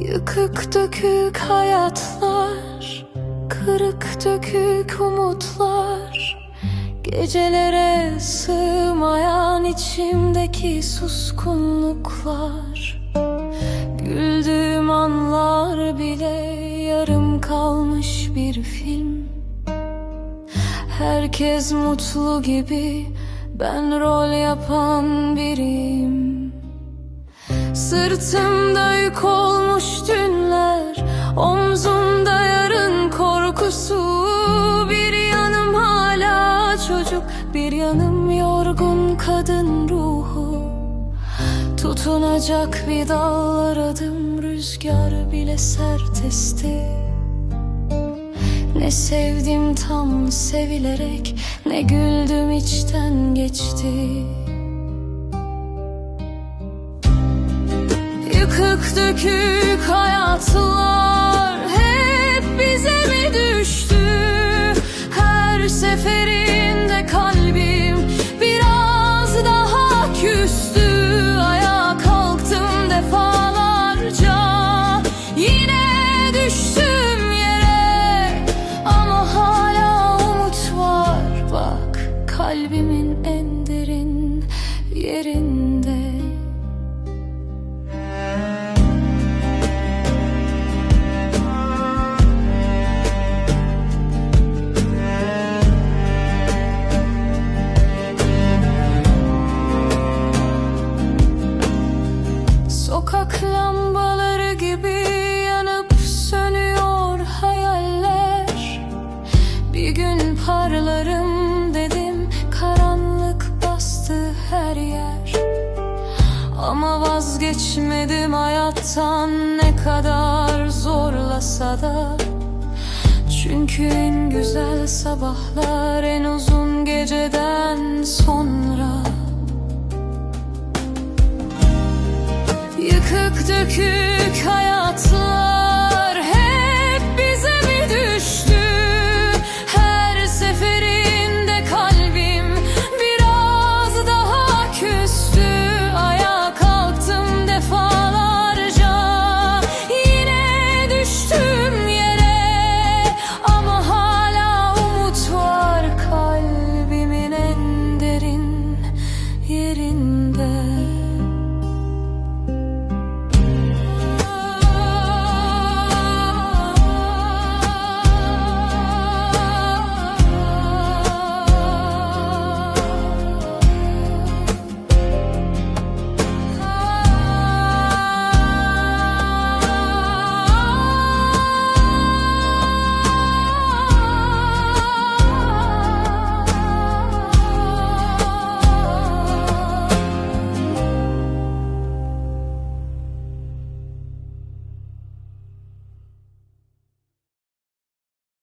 Yıkık dökük hayatlar Kırık dökük umutlar. Gecelere sığmayan içimdeki suskunluklar. Güldüğüm anlar bile yarım kalmış bir film. Herkes mutlu gibi ben rol yapan biriyim Sırtımda yük olmuş dünler Omzumda yarın korkusu. Bir yanım hala çocuk Bir yanım yorgun kadın ruhu. Tutunacak bir dal aradım Rüzgar bile sert esti. Ne sevdim tam sevilerek Ne güldüm içten geçti Yıkık dökük hayatlar hep bize mi düştü? Her seferinde kalbim biraz daha küstü. Ayağa kalktım defalarca yine düştüm yere ama hala umut var bak kalbimin en derin yerinde. Sokak lambaları gibi yanıp sönüyor hayaller. Bir gün parlarım dedim karanlık bastı her yer. Ama vazgeçmedim hayattan ne kadar zorlasa da. Çünkü en güzel sabahlar en uzun geceden sonra Yıkık dökük hayatlar